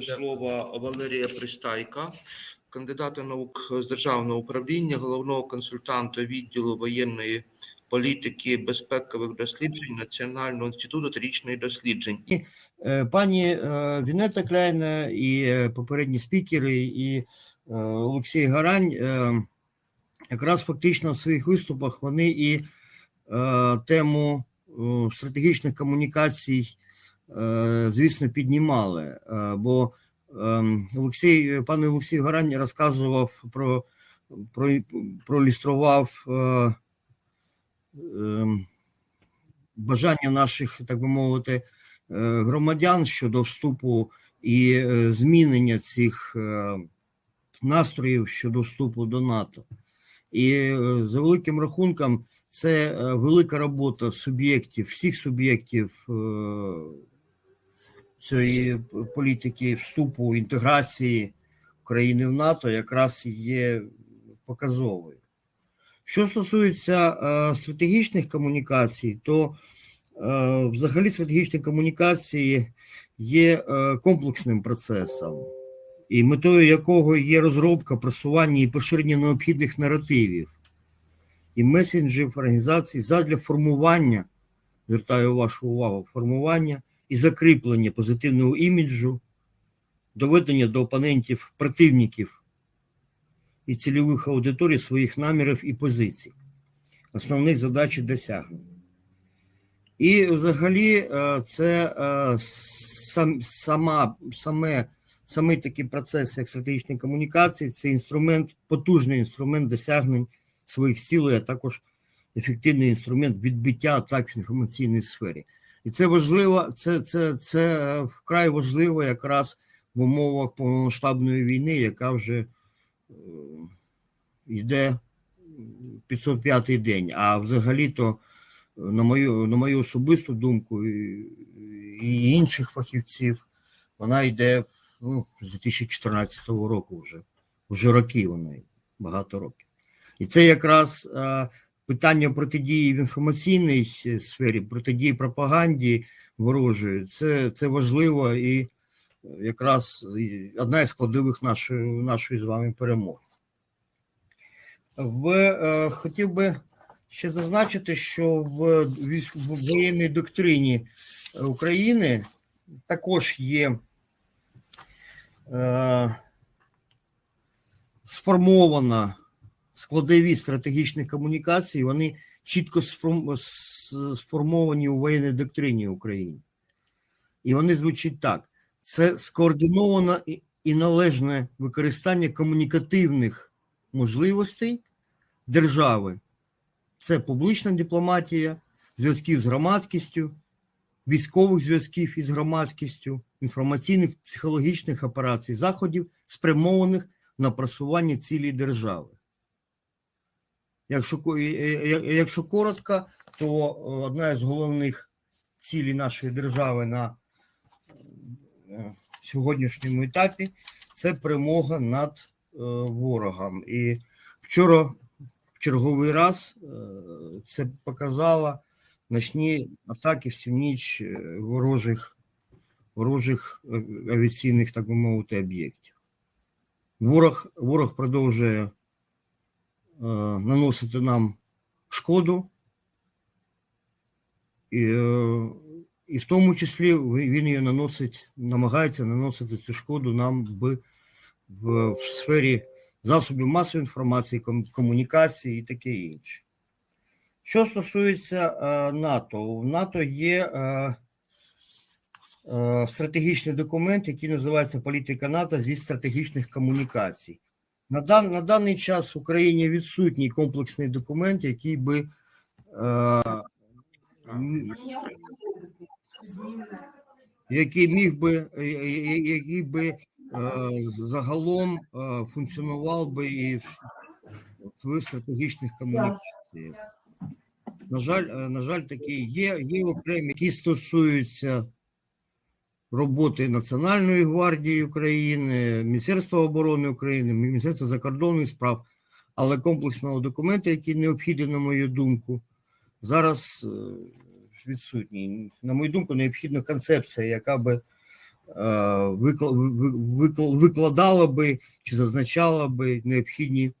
до слова Валерія Пристайка, кандидата наук з державного управління, головного консультанта відділу воєнної політики безпекових досліджень Національного інституту трирічних досліджень. Е, Пані е, Вінета Кляйна і е, попередні спікери, і Олексій Гарань якраз фактично в своїх виступах вони і тему стратегічних комунікацій, звісно, піднімали. Е, Бо е, Олексій, пан Олексій Гарань розказував про, про проілюстрував е, е, бажання наших, так би мовити, е, громадян щодо вступу і е, змінення цих е, настроїв щодо вступу до НАТО. І е, за великим рахунком, це е, велика робота суб'єктів, всіх суб'єктів е, цієї політики вступу, інтеграції України в НАТО якраз є показовою. Що стосується е, стратегічних комунікацій, то е, взагалі стратегічні комунікації є е, комплексним процесом, і метою якого є розробка, просування і поширення необхідних наративів і месенджів організацій задля формування, звертаю вашу увагу, формування і закріплення позитивного іміджу, доведення до опонентів противників і цільових аудиторій своїх намірів і позицій, основних задач і досягнень. І взагалі е, це е, сам, сама, саме, саме такий процес, як стратегічні комунікації, це інструмент, потужний інструмент досягнень своїх цілей, а також ефективний інструмент відбиття атак в інформаційній сфері. І це важливо, це, це, це вкрай важливо якраз в умовах повномасштабної війни, яка вже е, йде 505-й день. А взагалі-то, на мою, на мою особисту думку, і, і інших фахівців, вона йде ну, з 2014 року вже. Вже роки вона багато років. І це якраз е, питання протидії в інформаційній сфері, протидії пропаганді ворожої. Це, це важливо і якраз одна із складових нашої, нашої з вами перемоги. В, е, хотів би ще зазначити, що в, в воєнній доктрині України також є е, сформована складові стратегічних комунікацій, вони чітко сформовані у воєнній доктрині України. І вони звучать так: це скоординоване і- належне використання комунікативних можливостей держави. Це публічна дипломатія, зв'язків з громадськістю, військових зв'язків із громадськістю, інформаційних психологічних операцій, заходів, спрямованих на просування цілі держави. Якщо, ко- е, е, якщо коротко, то е, одна із головних цілей нашої держави на е, сьогоднішньому етапі це перемога над е, ворогом. І вчора в черговий раз е, це показало ночні атаки всю ніч е, ворожих, ворожих е, авіаційних, так би мовити, об'єктів. Ворог, ворог продовжує е, наносити нам шкоду, і, е, і в тому числі він її наносить, намагається наносити цю шкоду нам в, в, в сфері засобів масової інформації, ком- комунікації і таке інше. Що стосується е, НАТО, у НАТО є е, е, стратегічний документ, який називається Політика НАТО зі стратегічних комунікацій. На, дан, на даний час в Україні відсутній комплексний документ, який би е, який міг би, е, е, який би е, загалом е, функціонував би і в, стратегічних комунікаціях. На жаль, е, на жаль, такі є, є окремі, які стосуються роботи Національної гвардії України, Міністерства оборони України, Міністерства закордонних справ, але комплексного документу, який необхідний, на мою думку, зараз е, відсутній. На мою думку, необхідна концепція, яка би викла- ви- би чи зазначало би необхідні,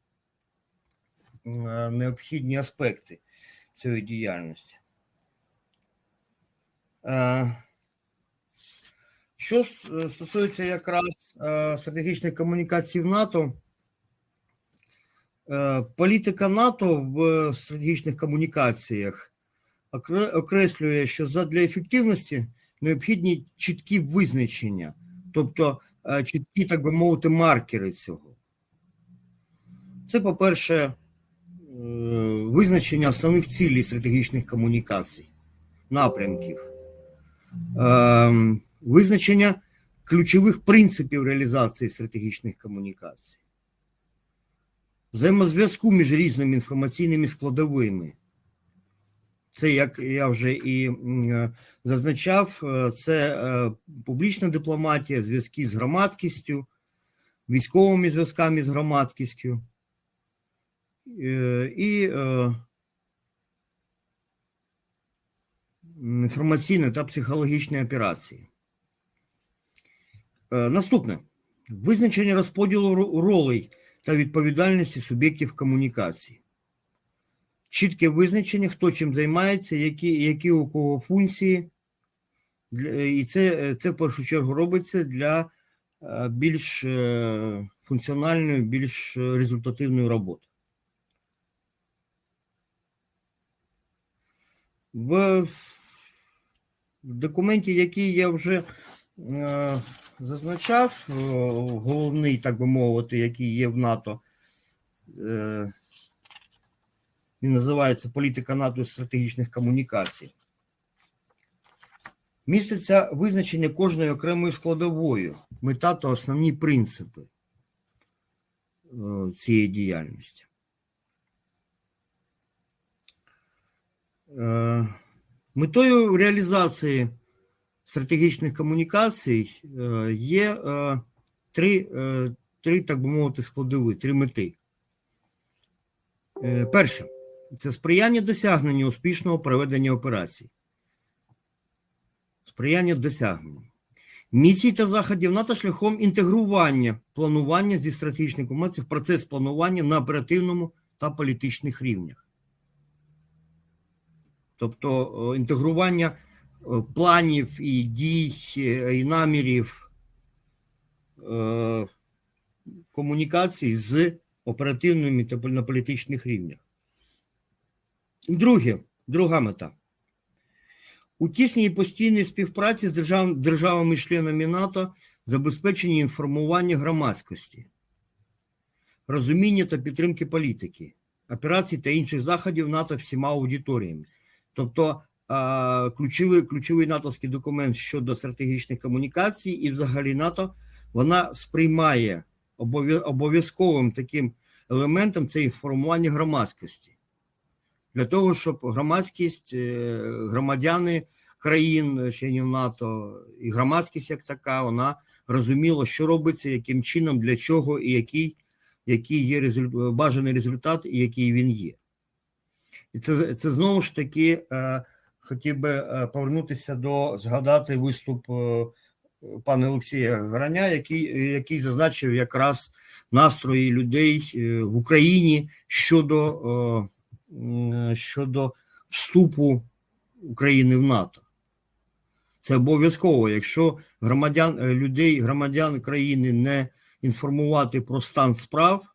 е, необхідні аспекти цієї діяльності. Е, Що стосується якраз е, стратегічної комунікації в НАТО, е, політика НАТО в стратегічних комунікаціях окреслює, що задля ефективності необхідні чіткі визначення, тобто е, чіткі, так би мовити, маркери цього. Це, по-перше, е, визначення основних цілей стратегічних комунікацій, напрямків, Ем, визначення ключових принципів реалізації стратегічних комунікацій, взаємозв'язку між різними інформаційними складовими. Це, як я вже і е, зазначав, е, це е, публічна дипломатія, зв'язки з громадськістю, військовими зв'язками з громадськістю і інформаційні та психологічні операції. Е, Наступне визначення розподілу ролей та відповідальності суб'єктів комунікації. Чітке визначення, хто чим займається, які, які у кого функції. І це, це в першу чергу робиться для е, більш е, функціональної, більш е, результативної роботи. В документі, який я вже е, зазначав, е, головний, так би мовити, який є в НАТО, е, він називається Політика НАТО стратегічних комунікацій. Міститься визначення кожної окремої складової, мета та основні принципи е, цієї діяльності. Метою реалізації стратегічних комунікацій е, є е, три, е, три, так би мовити, складові, три мети. Перше це сприяння досягненню успішного проведення операцій. Сприяння досягненню. Місій та заходів НАТО шляхом інтегрування планування зі стратегічних комунікацій в процес планування на оперативному та політичних рівнях. Тобто інтегрування планів і дій, і намірів комунікацій з оперативними та на політичних рівнях. Друге, друга мета. У тісній постійній співпраці з держав, державами-членами НАТО забезпечення інформування громадськості, розуміння та підтримки політики, операцій та інших заходів НАТО всіма аудиторіями. Тобто ключовий, ключовий натовський документ щодо стратегічних комунікацій і взагалі НАТО вона сприймає обов'язковим таким елементом це інформування громадськості. Для того, щоб громадськість, е, громадяни країн членів НАТО і громадськість як така, вона розуміла, що робиться, яким чином, для чого і який, який є результ... бажаний результат, і який він є. І це, це знову ж таки е, хотів би е, повернутися до згадати виступ е, пана Олексія Граня, який, який зазначив якраз настрої людей е, в Україні щодо, щодо вступу України в НАТО. Це обов'язково, якщо громадян людей, громадян країни не інформувати про стан справ,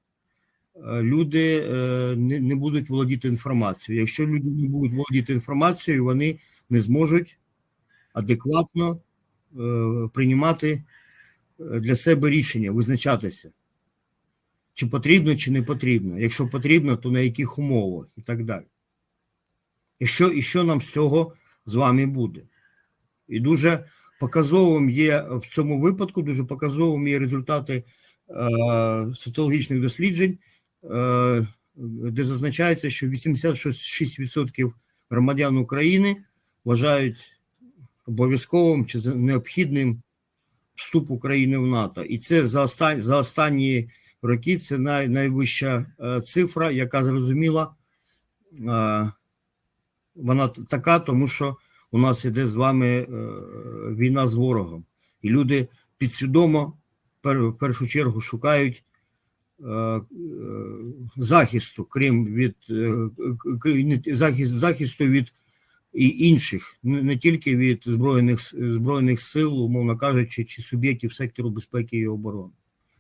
люди е, не, будуть володіти інформацією. Якщо люди не будуть володіти інформацією, вони не зможуть адекватно е, приймати е, для себе рішення, визначатися, чи потрібно, чи не потрібно. Якщо потрібно, то на яких умовах і так далі. І що, і що нам з цього з вами буде? І дуже показовим є в цьому випадку, дуже показовим є результати е, соціологічних досліджень, е, де зазначається, що 86% громадян України вважають обов'язковим чи необхідним вступ України в НАТО. І це за останні, за останні роки це най, найвища е, цифра, яка зрозуміла, е, вона така, тому що у нас іде з вами е, війна з ворогом. І люди підсвідомо в першу чергу шукають е, е, захисту, крім від е, захист, захисту від інших, не тільки від збройних збройних сил, умовно кажучи, чи суб'єктів сектору безпеки і оборони.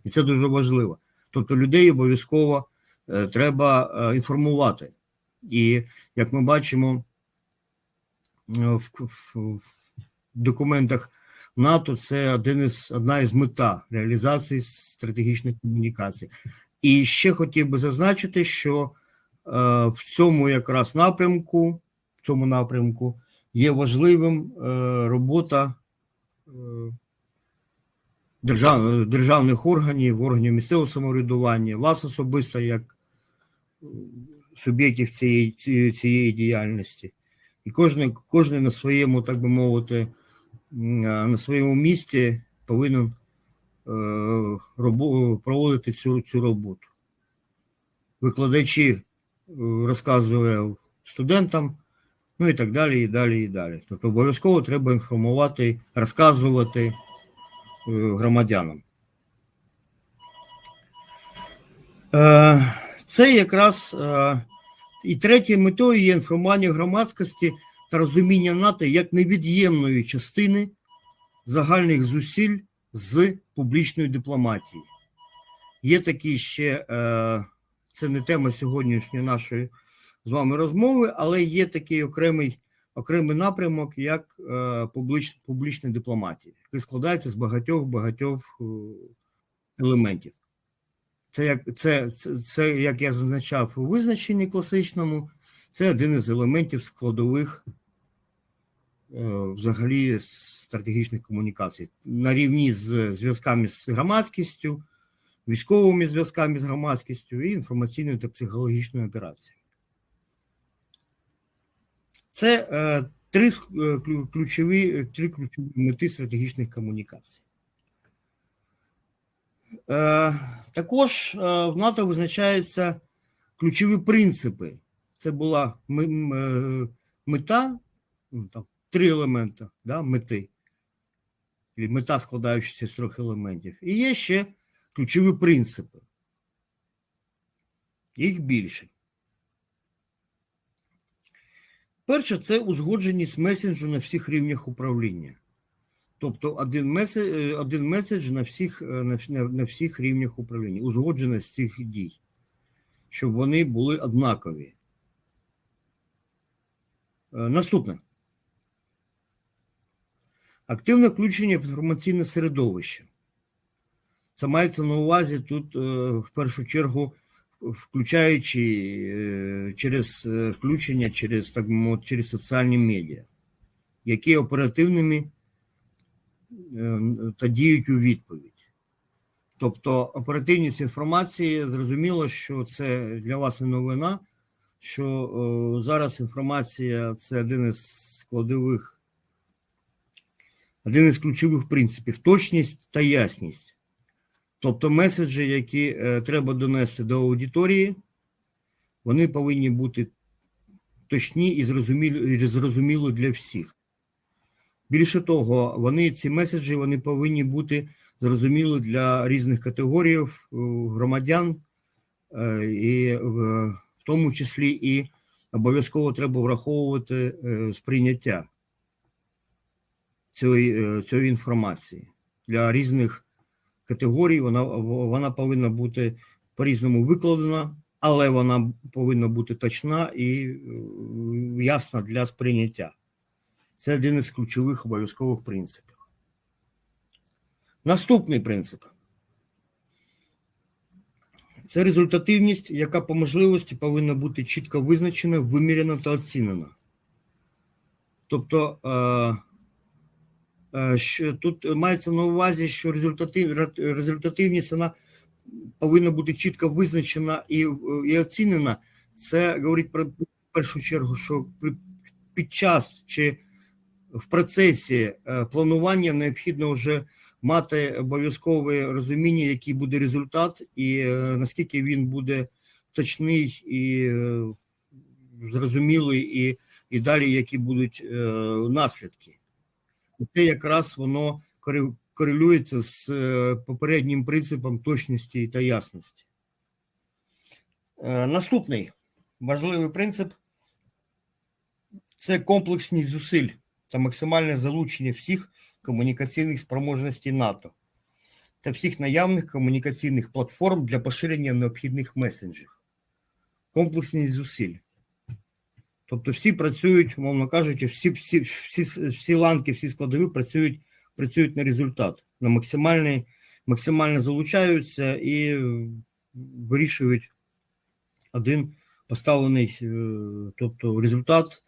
І це дуже важливо. Тобто людей обов'язково е, треба е, інформувати. І як ми бачимо е, в, в, в документах НАТО, це один із, одна із мета реалізації стратегічних комунікацій. І ще хотів би зазначити, що е, в цьому якраз напрямку, в цьому напрямку є важливим е, робота е, держав, державних органів, органів місцевого самоврядування, вас особисто як е, суб'єктів цієї, цієї, діяльності. І кожен, кожен на своєму, так би мовити, на своєму місці повинен е, проводити цю, цю роботу. Викладачі е, розказує студентам, ну і так далі, і далі, і далі. Тобто обов'язково треба інформувати, розказувати е, громадянам. Це якраз і третьою метою є інформування громадськості та розуміння НАТО як невід'ємної частини загальних зусиль з публічної дипломатії. Є такі ще, е, це не тема сьогоднішньої нашої з вами розмови, але є такий окремий, окремий напрямок, як е, публіч, публічна дипломатія, який складається з багатьох багатьох е, елементів. Це як, це, це, це, як я зазначав у визначенні класичному, це один із елементів складових е, взагалі стратегічних комунікацій на рівні з зв'язками з громадськістю, військовими зв'язками з громадськістю і інформаційною та психологічною операцією. Це е, три е, ключові, три ключові мети стратегічних комунікацій. Е, також е, в НАТО визначаються ключові принципи. Це була е, мета, ну, там, три елемента да, мети. І Мета складаючися з трьох елементів. І є ще ключові принципи. Їх більше. Перше, це узгодженість месенджу на всіх рівнях управління. Тобто один меседж, один меседж на всіх, е, на, на всіх рівнях управління, узгодженість цих дій, щоб вони були однакові. Е, Наступне. Активне включення в інформаційне середовище. Це мається на увазі тут, е, в першу чергу, включаючи е, через включення через, так мовити, через соціальні медіа, які оперативними та діють у відповідь. Тобто оперативність інформації, зрозуміло, що це для вас не новина, що е, зараз інформація це один із складових, один із ключових принципів точність та ясність. Тобто меседжі, які е, треба донести до аудиторії, вони повинні бути точні і зрозумілі, і зрозумілі для всіх. Більше того, вони ці меседжі вони повинні бути зрозумілі для різних категорій е, громадян, і в тому числі і обов'язково треба враховувати е, сприйняття цієї, е, цієї інформації для різних категорій. Вона, вона повинна бути по-різному викладена, але вона повинна бути точна і е, ясна для сприйняття. Це один із ключових обов'язкових принципів. Наступний принцип це результативність, яка по можливості повинна бути чітко визначена, виміряна та оцінена. Тобто, е, е, що тут мається на увазі, що результатив, результативність вона повинна бути чітко визначена і, і оцінена. Це говорить про першу чергу, що при, під час чи в процесі е, планування необхідно вже мати обов'язкове розуміння, який буде результат, і е, наскільки він буде точний і е, зрозумілий, і, і далі які будуть е, наслідки. Це якраз воно корелюється з попереднім принципом точності та ясності. Наступний важливий принцип це комплексність зусиль та максимальне залучення всіх комунікаційних спроможностей НАТО та всіх наявних комунікаційних платформ для поширення необхідних месенджів. Комплексність зусиль. Тобто всі працюють, мовно кажучи, всі, всі, всі, всі ланки, всі складові працюють, працюють на результат, на максимальний, максимально залучаються і вирішують один поставлений, е, тобто результат,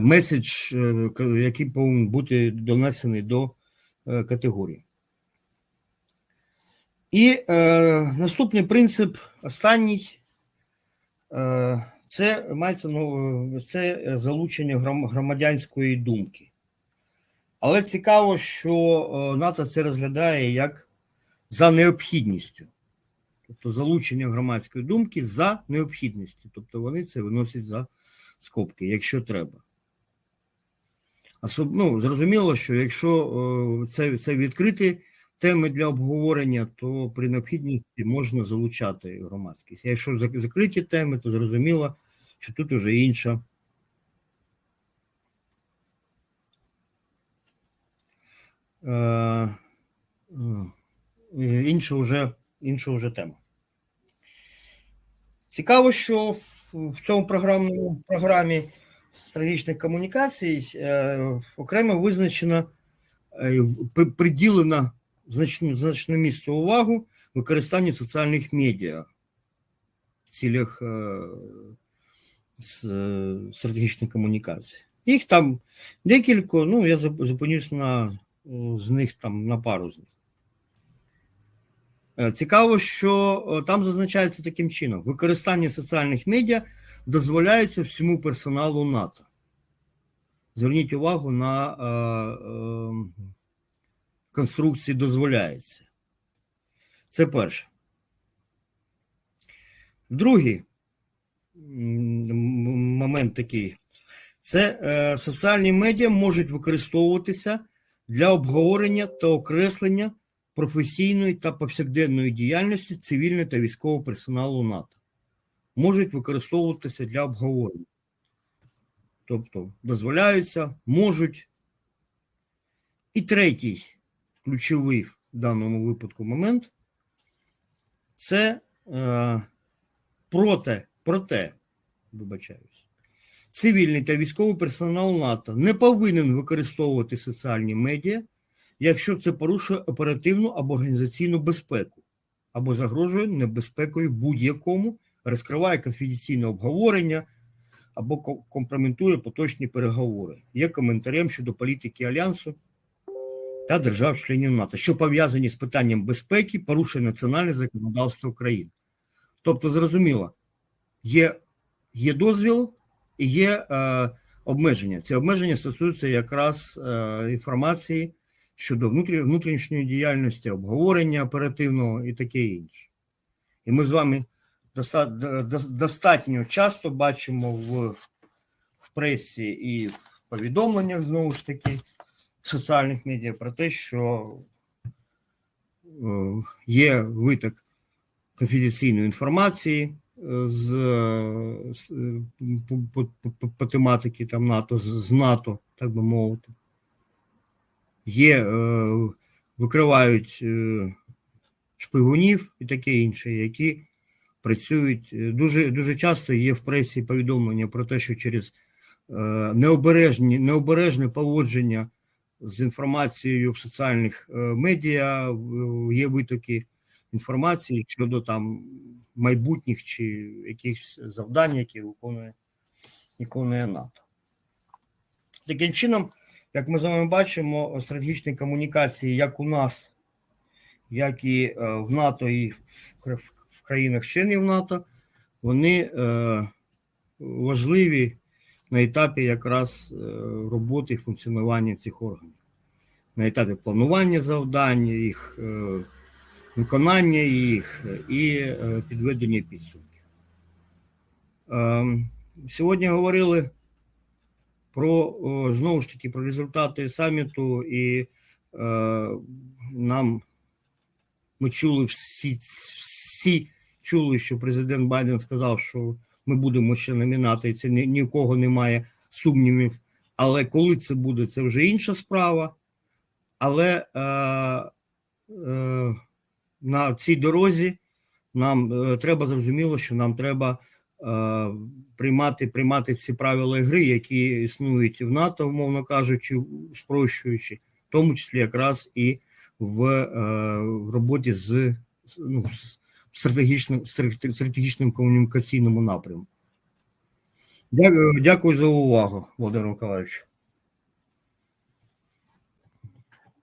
меседж, е, який повинен бути донесений до е, категорії. І е, наступний принцип, останній, е, це мається ну, це е, залучення громадянської думки. Але цікаво, що е, НАТО це розглядає як за необхідністю. Тобто залучення громадської думки за необхідністю. Тобто вони це виносять за скобки, якщо треба. Особ... Ну, зрозуміло, що якщо е, це, це відкриті теми для обговорення, то при необхідності можна залучати громадськість. А якщо закриті теми, то зрозуміло, що тут вже інша. Е, е, інша вже, інша вже тема. Цікаво, що в- цьому програмному програмі стратегічних комунікацій е, окремо визначено е, приділено значну, значне місце увагу використанню соціальних медіа в цілях е, е, стратегічних комунікацій. Їх там декілька, ну я зуп- зупинюсь на з них там на пару з них. Е, Цікаво, що е, там зазначається таким чином: використання соціальних медіа дозволяється всьому персоналу НАТО. Зверніть увагу на е, е, конструкції дозволяється. Це перше. Другий момент такий: це е, соціальні медіа можуть використовуватися для обговорення та окреслення професійної та повсякденної діяльності цивільного та військового персоналу НАТО. Можуть використовуватися для обговорення. Тобто дозволяються, можуть. І третій ключовий в даному випадку момент це е, проте, проте, вибачаюсь, цивільний та військовий персонал НАТО не повинен використовувати соціальні медіа, якщо це порушує оперативну або організаційну безпеку, або загрожує небезпекою будь-якому, розкриває конфіденційне обговорення або компрометує поточні переговори. Є коментарем щодо політики Альянсу та держав-членів НАТО, що пов'язані з питанням безпеки, порушує національне законодавство України. Тобто, зрозуміло, є, є дозвіл і є е, обмеження. Ці обмеження стосуються якраз е, інформації щодо внутрішньої діяльності, обговорення оперативного і таке інше. І ми з вами доста, до- до- достатньо часто бачимо в, в пресі і в повідомленнях знову ж таки соціальних медіа про те, що е, є виток конфіденційної інформації е, з, з, е, по, по, по, по тематиці там НАТО, з, з НАТО, так би мовити. Є, е, викривають е, шпигунів і таке інше, які працюють. е, Дуже, дуже часто є в пресі повідомлення про те, що через необережні, необережне поводження з інформацією в соціальних медіа є витоки інформації щодо там майбутніх чи якихось завдань, які виконує, виконує НАТО. Таким чином, як ми з вами бачимо, стратегічні комунікації як у нас, як і е, в НАТО, і в країнах-членів НАТО, вони е, важливі на етапі якраз е, роботи і функціонування цих органів, на етапі планування завдань, їх виконання їх і підведення підсумків. Ем, Сьогодні говорили про знову ж таки про результати саміту і е, нам ми чули всі, всі чули, що президент Байден сказав, що ми будемо ще номінати, і це ні, ні немає сумнівів. Але коли це буде, це вже інша справа. Але е, е, на цій дорозі нам е, треба зрозуміло, що нам треба приймати, приймати ці правила гри, які існують в НАТО, умовно кажучи, спрощуючи, в тому числі якраз і в, е, в роботі з, ну, стратегічним, стратег- стратегічним комунікаційному напрямку. Дякую, дякую за увагу, Володимир Миколаївич.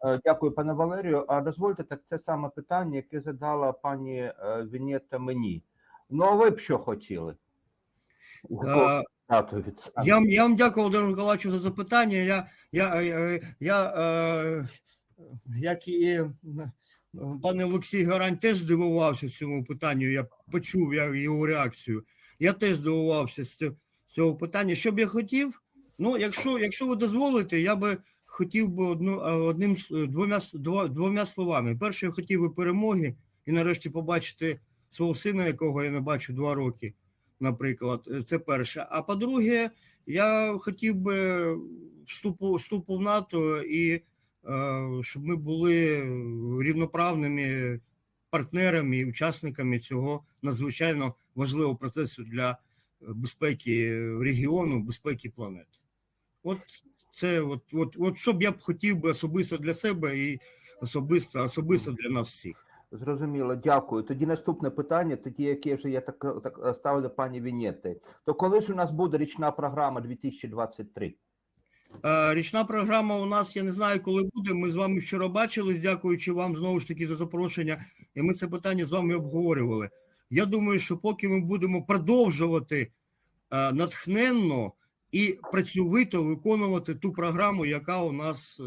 Е, Дякую, пане Валерію. А дозвольте так це саме питання, яке задала пані е, Вінєта мені. Ну, а ви б що хотіли? Е, Дату від себе. Я, вам- я вам дякую, Володимир Миколаївичу, за запитання. Я, я, я, я е, як і е, пане Олексій Гарань, теж здивувався цьому питанню. Я почув його реакцію. Я теж здивувався з цього, питання. Що б я хотів? Ну, якщо, якщо ви дозволите, я би хотів би одну, е, одним двома, двома словами. Перше, я хотів би перемоги і нарешті побачити свого сина, якого я не бачу два роки наприклад, е, це перше. А по-друге, я хотів би вступу, вступу в НАТО і е, щоб ми були рівноправними партнерами і учасниками цього надзвичайно важливого процесу для безпеки регіону, безпеки планети. От це, от, от, от що б я б хотів би особисто для себе і особисто, особисто для нас всіх. Зрозуміло, дякую. Тоді наступне питання, тоді яке вже я так, так до пані Вінєти. То коли ж у нас буде річна програма 2023? Е, Річна програма у нас, я не знаю, коли буде. Ми з вами вчора бачились, дякуючи вам знову ж таки за запрошення, і ми це питання з вами обговорювали. Я думаю, що поки ми будемо продовжувати е, натхненно і працьовито виконувати ту програму, яка у нас е,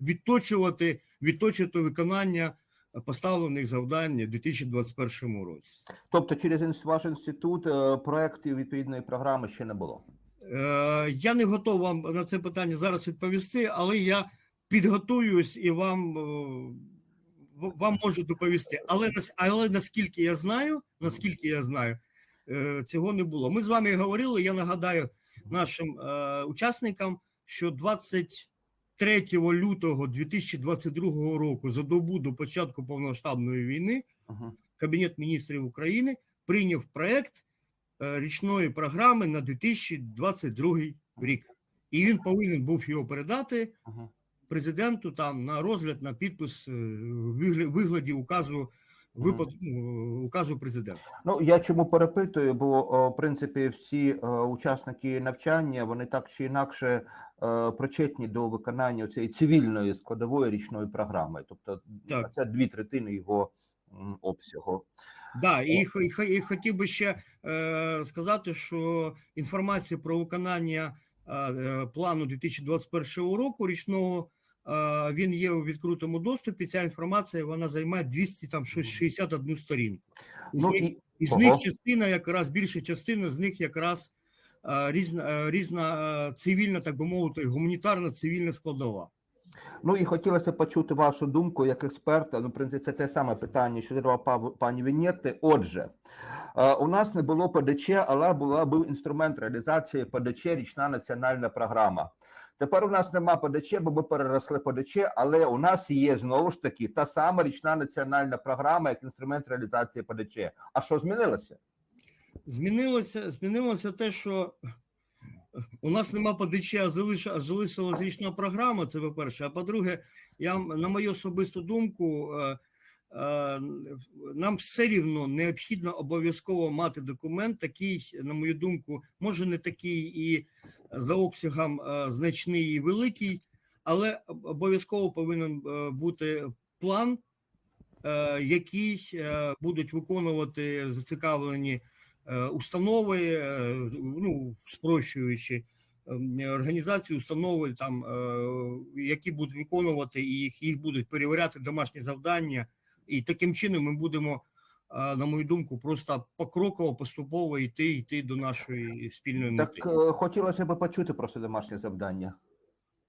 відточувати, відточувати виконання поставлених завдань у 2021 році. Тобто через ваш інститут е, проєктів відповідної програми ще не було. Е, Я не готов вам на це питання зараз відповісти, але я підготуюсь і вам, е, вам можу доповісти. Але, але наскільки я знаю, наскільки я знаю, цього не було. Ми з вами говорили. Я нагадаю нашим учасникам, що 23 лютого 2022 року, за добу до початку повномасштабної війни, ага. Кабінет міністрів України прийняв проект е, річної програми на 2022 рік, і він повинен був його передати президенту там на розгляд на підпис е, вигляді указу випад, ну, указу президента. Ну я чому перепитую, бо в принципі всі е, учасники навчання вони так чи інакше е, причетні до виконання цієї цивільної складової річної програми, тобто Так. це дві третини його обсягу. Да, і, і, і хотів би ще е, сказати, що інформація про виконання е, е, плану 2021 року річного е, він є у відкритому доступі. Ця інформація вона займає 200 там щось 61 сторінку. Із Ну них, і із них частина, якраз більша частина з них якраз різна, різна цивільна, так би мовити, гуманітарна цивільна складова. Ну і хотілося почути вашу думку як експерта. Ну, в принципі, це те саме питання, що задавав пані Вінєти. Отже, у нас не було ПДЧ, але була був інструмент реалізації ПДЧ річна національна програма. Тепер у нас нема ПДЧ, бо ми переросли ПДЧ, але у нас є знову ж таки та сама річна національна програма як інструмент реалізації ПДЧ. А що змінилося? Змінилося, змінилося те, що у нас нема ПДЧ, а залиш- а залишилась річна програма. Це по-перше. А по-друге, я на мою особисту думку, е, нам все рівно необхідно обов'язково мати документ, такий, на мою думку, може не такий і за обсягом е, значний і великий, але обов'язково повинен е, бути план, е, який е, будуть виконувати зацікавлені е, установи, е, ну спрощуючи ем, організації, установи, там е, які будуть виконувати і їх, їх будуть перевіряти домашні завдання, і таким чином ми будемо, е, на мою думку, просто покроково поступово йти йти до нашої спільної Так мети. е, хотілося б почути просто домашнє завдання.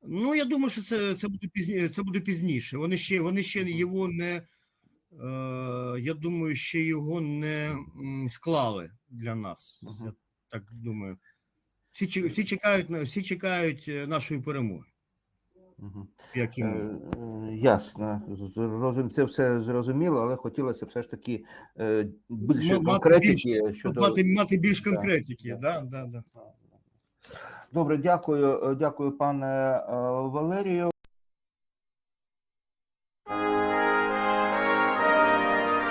Ну, я думаю, що це, це буде пізніше. Це буде пізніше. Вони ще, вони ще його не. Е, я думаю, ще його не склали для нас. Мгм. Я так думаю. Всі, всі чекають всі чекають е, нашої перемоги. Мгм. Як Е, е, Ясно, зрозум- це все зрозуміло, але хотілося все ж таки е, більше Ну, мати конкретики щодо Мати, мати більш конкретики, Да. да, да, да. Добре, дякую, дякую, пане Валерію.